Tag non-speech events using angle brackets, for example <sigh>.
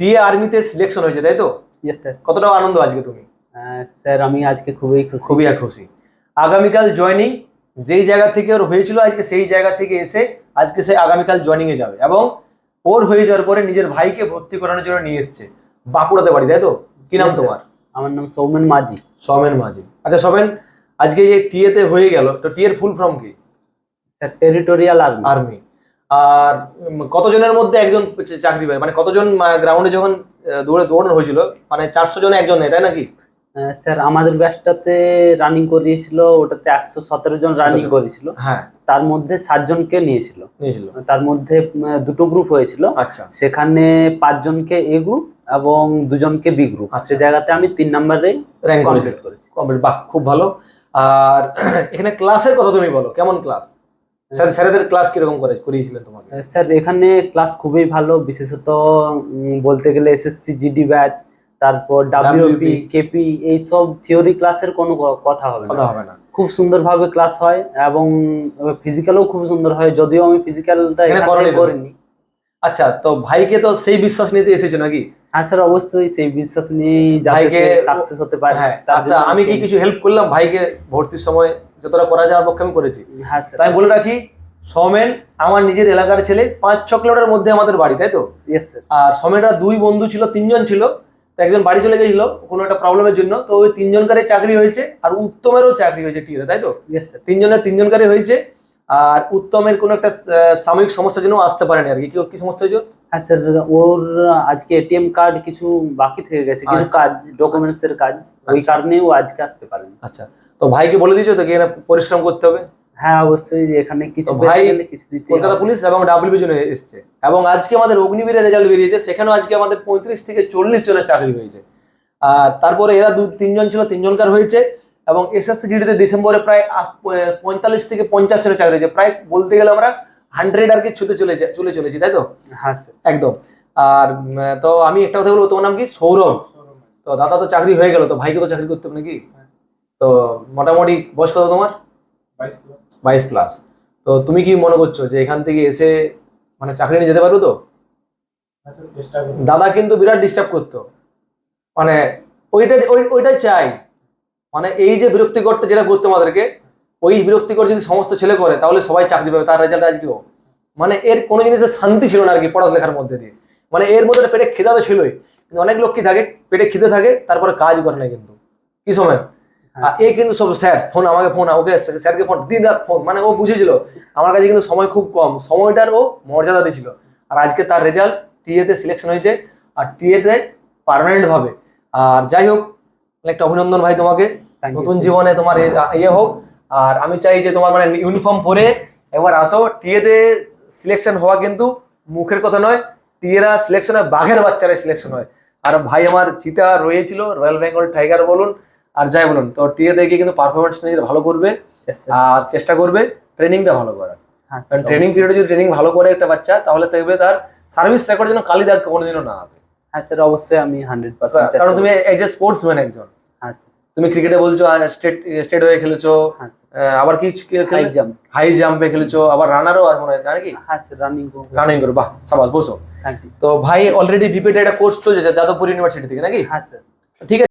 TA আর্মিতে selection হয়েছে তাই তো? ইয়েস স্যার কতটা আনন্দ আজকে তুমি? স্যার আমি আজকে খুবই খুশি। খুবই খুশি। আগামীকাল জয়নিং যেই জায়গা থেকে ওর হয়েছিল আজকে সেই জায়গা থেকে এসে আজকে সে আগামীকাল জয়নিং এ যাবে এবং ওর হয়ে যাওয়ার পরে নিজের ভাইকে ভর্তি করানোর জন্য নিয়ে এসছে বাঁকুড়াতে বাড়ি তাই তো? কি নাম তোমার? আমার নাম সৌমেন মাঝি। সৌমেন মাঝি। আচ্ছা সৌমেন আজকে যে টিএ তে হয়ে গেল তো টিএর ফুল ফর্ম কি? স্যার টেরিটোরিয়াল আর্মি আর্মি আর কতজনের মধ্যে একজন চাকরি পায়? মানে কতজন গ্রাউন্ডে যখন দৌড়ে দৌড়ানো হয়েছিল? মানে চারশো জনে একজন তাই নাকি? স্যার আমাদের ব্যাচটাতে রানিং করিয়েছিল ওটাতে একশো সতেরো জন রানিং করেছিল। হ্যাঁ। তার মধ্যে সাতজনকে নিয়েছিল। নিয়েছিল। তার মধ্যে দুটো গ্রুপ হয়েছিল। আচ্ছা। সেখানে পাঁচজনকে এ গ্রুপ এবং দুজনকে বি গ্রুপ আচ্ছা। সে জায়গাতে আমি তিন নাম্বারে র্যাঙ্ক কমপ্লিট করেছি। কমপ্লিট বাহ খুব ভালো। আর <clears throat> এখানে ক্লাসের কথা তুমি বলো কেমন ক্লাস স্যার স্যারেদের ক্লাস কীরকম করে করিয়েছিলেন তোমাকে? স্যার এখানে ক্লাস খুবই ভালো বিশেষত বলতে গেলে এসএসসি জিডি ব্যাচ তারপর ডাব্লিউপি কেপি এইসব থিওরি ক্লাসের কোনো কথা হবে না। হবে না। খুব সুন্দরভাবে ক্লাস হয় এবং ফিজিক্যালও খুব সুন্দর হয় যদিও আমি ফিজিক্যালটা এখানে করোনি। আচ্ছা তো ভাইকে তো সেই বিশ্বাস নিতে এসেছ নাকি? হ্যাঁ স্যার অবশ্যই সেই বিশ্বাস যাতে ভাইকে- সাকসেস হতে পারে হ্যাঁ আচ্ছা আমি কি কিছু হেল্প করলাম ভাইকে ভর্তির সময়? যতটা করা যাওয়ার পক্ষে আমি করেছি। হ্যাঁ তাই বলে রাখি সমেন আমার নিজের এলাকার ছেলে পাঁচ ছ কিলোমিটার মধ্যে আমাদের বাড়ি তাই তো? আর সমেনরা দুই বন্ধু ছিল তিনজন ছিল। তো একজন বাড়ি চলে গেছিল কোনো একটা প্রবলেমের জন্য। তো ওই তিনজনকারই চাকরি হয়েছে আর উত্তমেরও চাকরি হয়েছে টিএতে তাই তো? তিনজনের তিনজনকারই হয়েছে আর উত্তমের কোনো একটা সাময়িক সমস্যার জন্য আসতে পারেনি আর কি। কি- কি সমস্যা হয়েছে? হ্যাঁ স্যার ওর আজকে এটিএম কার্ড কিছু বাকি থেকে গেছে কিছু আচ্ছা। কাজ ডকুমেন্টস এর কাজ ওই আচ্ছা। কারণে ও আজকে আসতে পারেনি। আচ্ছা তো ভাইকে বলে দিয়েছ তো কি এখানে পরিশ্রম করতে হবে? হ্যাঁ অবশ্যই এখানে কিছু ভাই কিছু দিতে কলকাতা পুলিশ এবং ডাব্লিউবি জন্য এসছে এবং আজকে আমাদের অগ্নিবীরের রেজাল্ট বেরিয়েছে সেখানেও আজকে আমাদের পঁয়ত্রিশ থেকে চল্লিশ জনের চাকরি হয়েছে। আর তারপরে এরা দু তিনজন ছিল তিনজনকার হয়েছে এবং এসএসসি জিডিতে ডিসেম্বরে প্রায় পঁয়তাল্লিশ থেকে পঞ্চাশ জনের চাকরি হয়েছে। প্রায় বলতে গেলে আমরা হান্ড্রেড আর কি ছুতে চলে চলে চলেছি তাই তো? হ্যাঁ একদম। আর তো আমি একটা কথা বলব তোমার নাম কি? সৌরভ। তো দাদা তো চাকরি হয়ে গেল তো ভাইকে তো চাকরি করতে হবে নাকি? তো মোটামুটি বয়স কত তোমার? বাইশ প্লাস তো তুমি কি মনে করছ যে এখান থেকে এসে মানে চাকরি নিয়ে যেতে পারব তো? দাদা কিন্তু বিরাট ডিস্টার্ব করতো। মানে ওইটা ওই ওইটাই চাই। মানে এই যে বিরক্তি বিরক্তিকরটা যেটা করতো আমাদেরকে ওই বিরক্তিকর যদি সমস্ত ছেলে করে তাহলে সবাই চাকরি পাবে তার রেজাল্ট আজকেও। মানে এর কোনো জিনিসের শান্তি ছিল না আর কি পড়ালেখার মধ্যে দিয়ে। মানে এর মধ্যে পেটে খিদা তো ছিলই কিন্তু অনেক লোক কি থাকে পেটে খিদে থাকে তারপরে কাজ করে না কিন্তু। কি সময়? আর এ কিন্তু সব স্যার ফোন আমাকে ফোন ওকে স্যারকে ফোন দিন রাত ফোন মানে ও বুঝেছিল আমার কাছে কিন্তু সময় খুব কম। সময়টার ও মর্যাদা দিয়েছিল। আর আজকে তার রেজাল্ট টিএতে সিলেকশন হয়েছে আর টিএতে পার্মানেন্ট ভাবে। আর যাই হোক একটা অভিনন্দন ভাই তোমাকে। নতুন জীবনে তোমার ইয়ে হোক আর আমি চাই যে তোমার মানে ইউনিফর্ম পরে একবার আসো। টিএতে সিলেকশন হওয়া কিন্তু মুখের কথা নয় টিএরা সিলেকশন হয় বাঘের বাচ্চারা সিলেকশন হয়। আর ভাই আমার চিতা রয়েছিল রয়্যাল বেঙ্গল টাইগার বলুন আর যাই বলুন তো টিএ দেখে কিন্তু পারফরমেন্স নিজের ভালো করবে আর চেষ্টা করবে ট্রেনিংটা ভালো করার। হ্যাঁ, কারণ ট্রেনিং পিরিয়ডে যদি ট্রেনিং ভালো করে একটা বাচ্চা তাহলে দেখবে তার সার্ভিস রেকর্ড যেন কালি দাগ কোনোদিনও না আসে। হ্যাঁ স্যার অবশ্যই আমি হান্ড্রেড পার্সেন্ট কারণ তুমি এজ এ স্পোর্টসম্যান একজন। হ্যাঁ তুমি ক্রিকেটে বলছো স্টেট স্টেট হয়ে খেলেছো হ্যাঁ। আবার কি হাই জাম্প হাই জাম্পে খেলেছো আবার রানারও মনে হয় নাকি হ্যাঁ স্যার রানিং রানিং করো বাহ সাবাস বসো। তো ভাই অলরেডি ভিপিটা একটা কোর্স চলছে যাদবপুর ইউনিভার্সিটি থেকে নাকি? হ্যাঁ স্যার ঠিক আছে।